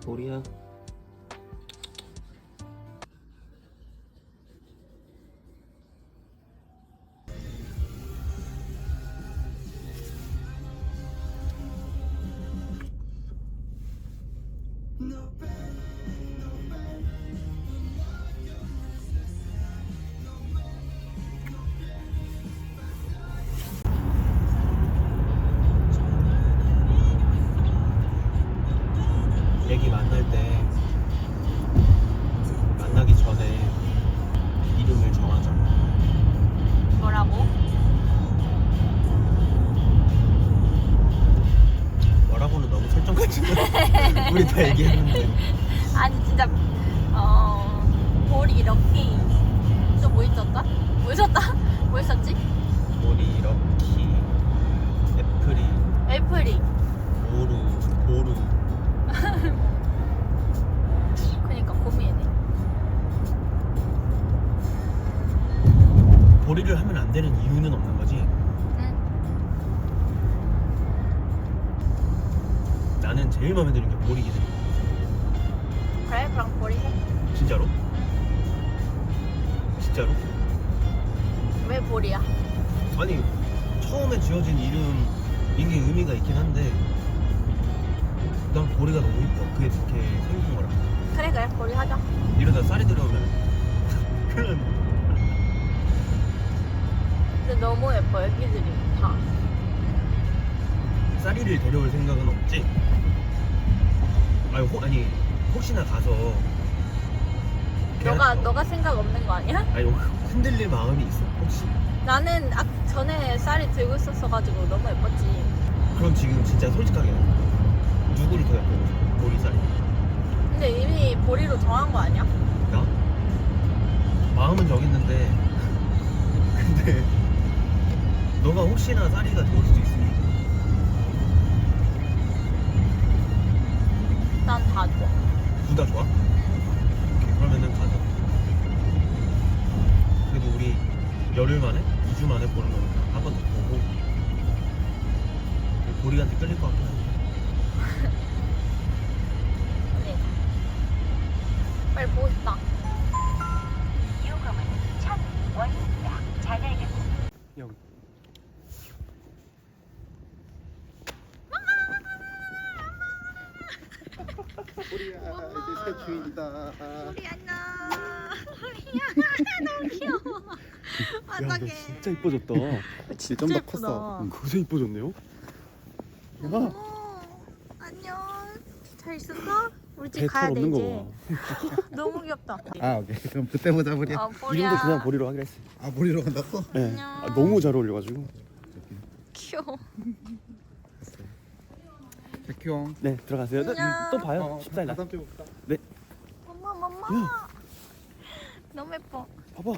도리야. 우리 다 얘기했는데. 아니 진짜 어 볼이 럭키 또뭐 있었다? 뭐 있었다? 뭐 있었지? 보리, 럭키, 애플이, 애플이 보루, 보루. 그니까 고민이네 보리를 하면 안 되는 이유는 없는 거지. 나는 제일 마음에 드는 게 보리긴 해. 그래 그럼 볼이 해 진짜로? 진짜로? 왜 볼이야? 아니 처음에 지어진 이름 이게 의미가 있긴 한데 난 보리가 너무 이뻐 그게 그렇게 생긴 거라 그래 그래 볼이 하자 이러다 쌀이 들어오면 난다 근데 너무 예뻐 애기들이 다 쌀이를 데려올 생각은 없지? 아니, 혹, 아니 혹시나 가서 너가 걔한테- 너가 생각 없는 거 아니야? 아니 흔들릴 마음이 있어 혹시 나는 아, 전에 쌀이 들고 있었어 가지고 너무 예뻤지 그럼 지금 진짜 솔직하게 누구를 더 예뻐 보리 쌀이 근데 이미 보리로 정한 거 아니야? 나? 마음은 정했는데 근데 너가 혹시나 쌀이가 좋을 수도 있으 다 좋아 둘 다 좋아? 오케이 그러면은 가자 그래도 우리 열흘 만에? 2주 만에 보는 거니까 한 번 더 보고 보리한테 끌릴 것 같긴 한데 네. 빨리 보고 싶다 우리야 이제 새 주인이다. 우리 안녕 우리야 너무 귀여워 바닥에 진짜 이뻐졌다 진짜 좀더 예쁘다 컸어. 응. 그새 이뻐졌네요 어머, 안녕 잘 있었어? 우리 집 배털 가야 돼 없는 이제 거 봐. 너무 귀엽다 아 오케이 그럼 그때 보자 우리. 아, 아, 이름도 그냥 보리로 하기로 했어 머리로 간다고? 네. 안녕. 아, 너무 잘 어울려가지고 귀여워 백희용. 네 들어가세요. 또, 안녕. 또 봐요. 14일 날. 봅시다. 엄마 엄마. 야. 너무 예뻐. 봐봐.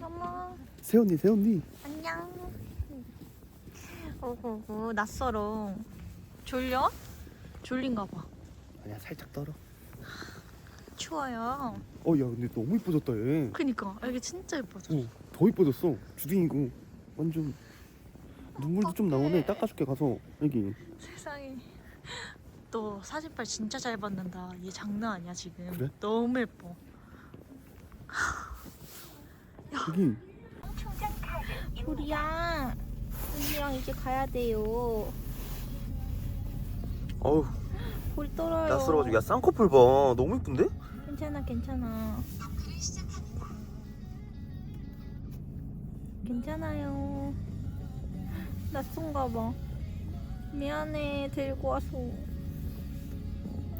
엄마. 새언니 새언니 안녕. 오구구 낯설어. 졸려? 졸린가 봐. 아니야 살짝 떨어. 추워요. 어야 근데 너무 이뻐졌다 얘. 그니까. 여기 진짜 예뻐져 어, 더 이뻐졌어. 주둥이고. 완전 눈물도 좀 나오네. 닦아줄게 가서. 여기. 세상에. 너 사진빨 진짜 잘 받는다. 얘 장난 아니야 지금. 그래? 너무 예뻐. 여기. 우리야. 언니랑 이제 가야 돼요. 어우 볼 떨어요. 낯설어가지고. 야 쌍꺼풀 봐. 너무 이쁜데? 괜찮아 괜찮아. 괜찮아요 낯선가 봐. 미안해. 데리고 와서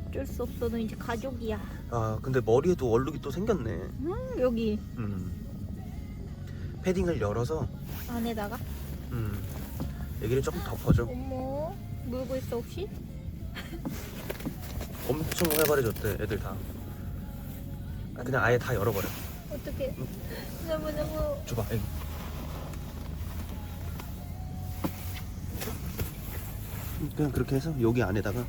어쩔 수 없어. 너 이제 가족이야. 아 근데 머리에도 얼룩이 또 생겼네. 음 여기. 음. 패딩을 열어서? 안에다가? 음. 여기를 조금 덮어줘. 어머 물고 있어 혹시? 엄청 활발해졌대 애들 다. 그냥 아예 다 열어버려. 어떡해. 너무 너무 줘봐 애기 그냥 그렇게 해서 여기 안에다가.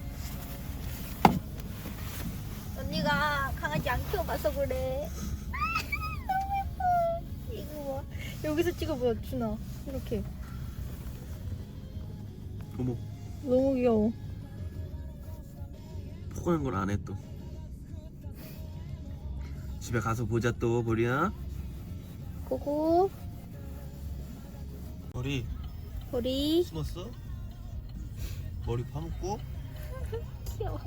언니가 강아지 안 키워봐서 그래. 너무 예뻐. 이거 봐. 여기서 찍어보여 준아. 이렇게. 어머. 너무 귀여워. 소소한 걸 안 해 또. 집에 가서 보자 또 보리야. 고고. 머리. 보리. 숨었어? 머리 파묻고 귀여워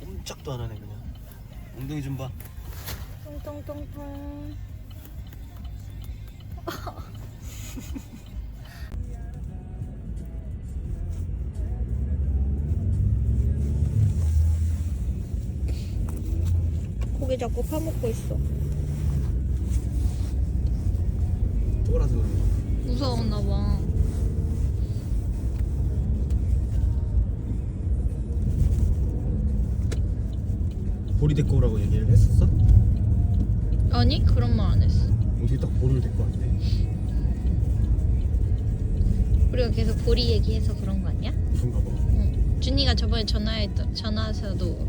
꼼짝도 안 하네 그냥. 엉덩이 좀 봐. 통통통통 고기 자꾸 파먹고 있어 보리 데리고 오라고 얘기를 했었어? 아니 그런 말 안 했어 어떻게 딱 보리를 데리고 왔네. 우리가 계속 보리 얘기해서 그런 거 아니야? 그런가 봐. 응. 준이가 저번에 전화했던 전화해서도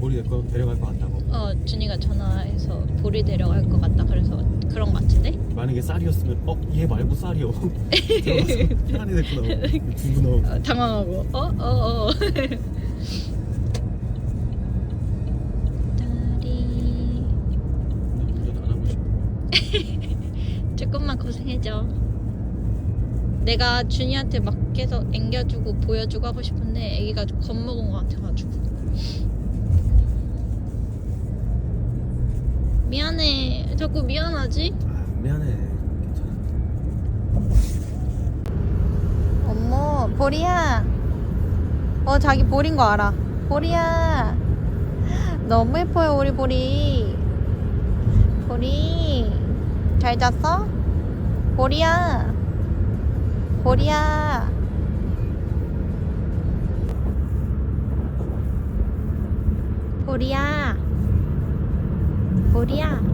보리 데리고 데려갈 것 같다고. 어 준이가 전화해서 보리 데려갈 것 같다 그래서 그런 거 같은데? 만약에 쌀이었으면 어? 얘 말고 쌀이요. 들어가서 태란이 데리고 나오고 두부 나오고. 어, 당황하고 어? 어? 어 고생해줘 내가 준이한테 막 계속 앵겨주고 보여주고 하고 싶은데 애기가 좀 겁먹은 것 같아가지고 미안해 자꾸 미안하지? 아, 미안해. 괜찮아. 어머 보리야 어 자기 보린 거 알아 보리야 너무 예뻐요 우리 보리 보리 잘 잤어? 보리야. 보리야. 보리야. 보리야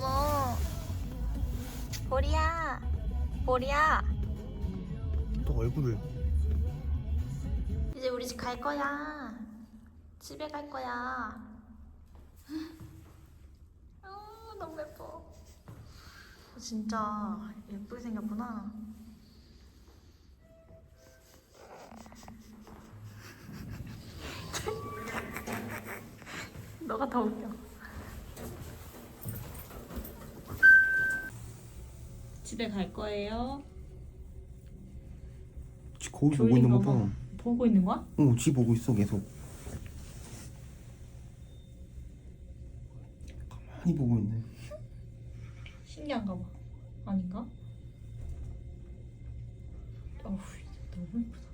어머. 보리야. 보리야. 또 얼굴을. 이제 우리 집 갈 거야. 집에 갈 거야. 아 너무 예뻐. 진짜 예쁘게 생겼구나. 너가 더 웃겨 집에 갈 거예요 지 거울 보고 있는 거. 봐. 보고 있는 거야? 어, 지 보고 있어 계속. 가만히 보고 있네. 신기한가 봐. 아닌가? 어우, 너무 예쁘다.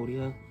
보리야.